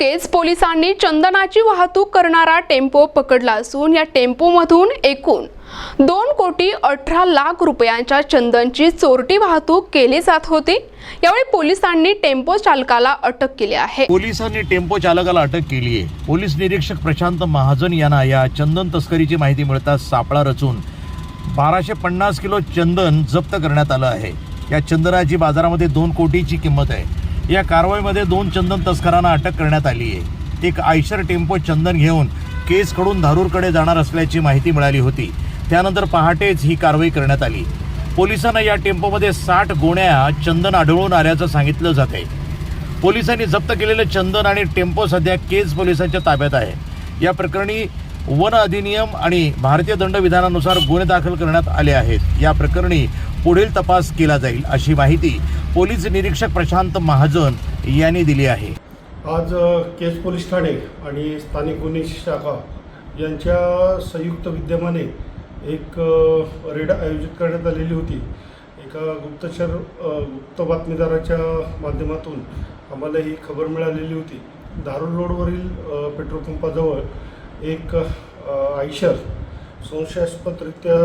केज पोलिसांनी चंदनाची वाहतूक करणारा टेम्पो पकडला असून या टेम्पोमधून एकूण दोन कोटी अठरा लाख रुपयांच्या चंदनची चोरटी वाहतूक केली जात होती. यावेळी पोलिसांनी टेम्पो चालकाला अटक केली आहे. पोलिसांनी टेम्पो चालकाला अटक केली आहे. पोलीस निरीक्षक प्रशांत महाजन यांना या चंदन तस्करीची माहिती मिळताच सापळा रचून बाराशे पन्नास किलो चंदन जप्त करण्यात आलं आहे. या चंदनाची बाजारामध्ये दोन कोटीची किंमत आहे. या कारवाईमध्ये दोन चंदन तस्करांना अटक करण्यात आली आहे. एक आयशर टेम्पो चंदन घेऊन केसकडून धारूरकडे जाणार असल्याची माहिती मिळाली होती. त्यानंतर पहाटेच ही कारवाई करण्यात आली. पोलिसांना या टेम्पोमध्ये साठ गोण्या चंदन आढळून आल्याचं सांगितलं जात आहे. पोलिसांनी जप्त केलेलं चंदन आणि टेम्पो सध्या केज पोलिसांच्या ताब्यात आहे. या प्रकरणी वन अधिनियम आणि भारतीय दंडविधानानुसार गुन्हे दाखल करण्यात आले आहेत. या प्रकरणी पुढील तपास केला जाईल अशी माहिती पोलीस निरीक्षक प्रशांत महाजन यांनी दिली आहे. आज अ, केज पोलीस ठाणे आणि स्थानिक गुन्हे शाखा यांच्या संयुक्त विद्यमाने एक रेड आयोजित करण्यात आलेली होती. एका गुप्तचर गुप्त बातमीदाराच्या माध्यमातून आम्हाला ही खबर मिळालेली होती. धारूर रोडवरील पेट्रोल पंपाजवळ एक आयशर संशयास्पदरित्या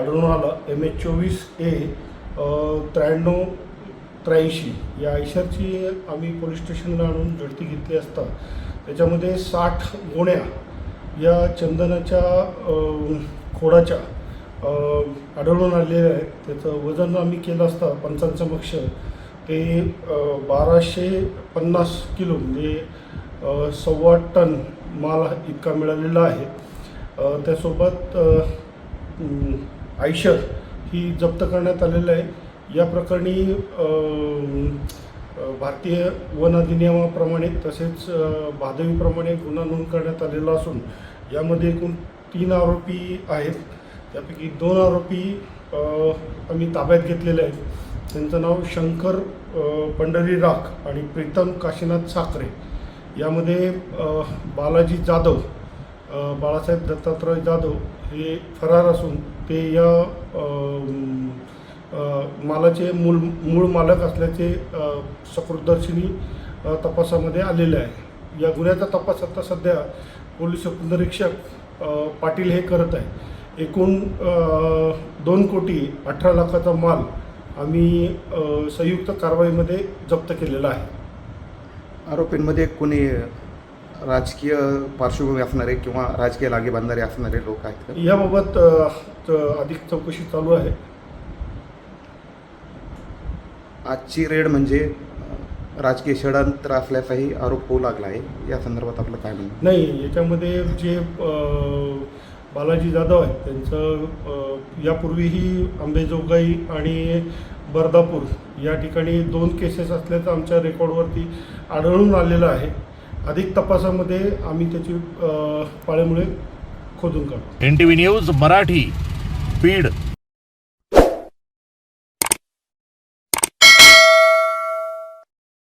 आढळून आला. एम एच चोवीस ए त्र्याण्णव त्र्याऐंशी या आयशरची आम्ही पोलीस स्टेशनला आणून झडती घेतली असता त्याच्यामध्ये साठ गोण्या या चंदनाच्या खोडाच्या आढळून आलेल्या आहेत. त्याचं वजन आम्ही केलं असता पंचांसमक्ष ते बाराशे पन्नास किलो म्हणजे सव्वा टन माल इतका मिळालेला आहे. त्यासोबत आयशर ही जप्त करण्यात आलेलं आहे. या प्रकरणी भारतीय वन अधिनियमाप्रमाणे तसेच भादवीप्रमाणे गुन्हा नोंद करण्यात आलेला असून यामध्ये एकूण तीन आरोपी आहेत. त्यापैकी दोन आरोपी आम्ही ताब्यात घेतलेले आहेत. त्यांचं नाव शंकर पंढरी राख आणि प्रीतम काशीनाथ साखरे. यामध्ये बालाजी जाधव बाळासाहेब दत्तात्रय जाधव हे फरार असून ते या मालाचे मूळ मूळ मालक असल्याचे सकृतदर्शनी तपासामध्ये आलेले आहे. या गुन्ह्याचा तपास आता सध्या पोलीस उपनिरीक्षक पाटील हे करत आहे. एकूण दोन कोटी अठरा लाखाचा माल आम्ही संयुक्त कारवाईमध्ये जप्त केलेला आहे. आरोपींमध्ये कोणी राजकीय पार्श्वभूमी असणारे किंवा राजकीय लागे बांधणारे असणारे लोक आहेत का? याबाबत अधिक चौकशी चालू आहे. आजची रेड म्हणजे राजकीय षडयंत्र असल्याचाही आरोप होऊ लागला आहे. या संदर्भात आपलं काय म्हणणं? नाही याच्यामध्ये जे बालाजी जाधव आहेत त्यांचं यापूर्वीही अंबेजोगाई आणि बर्दापूर या ठिकाणी दोन केसेस असल्याचं आमच्या रेकॉर्डवरती आढळून आलेलं आहे. अधिक तपासामध्ये आम्ही त्याची पाळ्यामुळे खोदून काढतो N T V news Marathi Beed.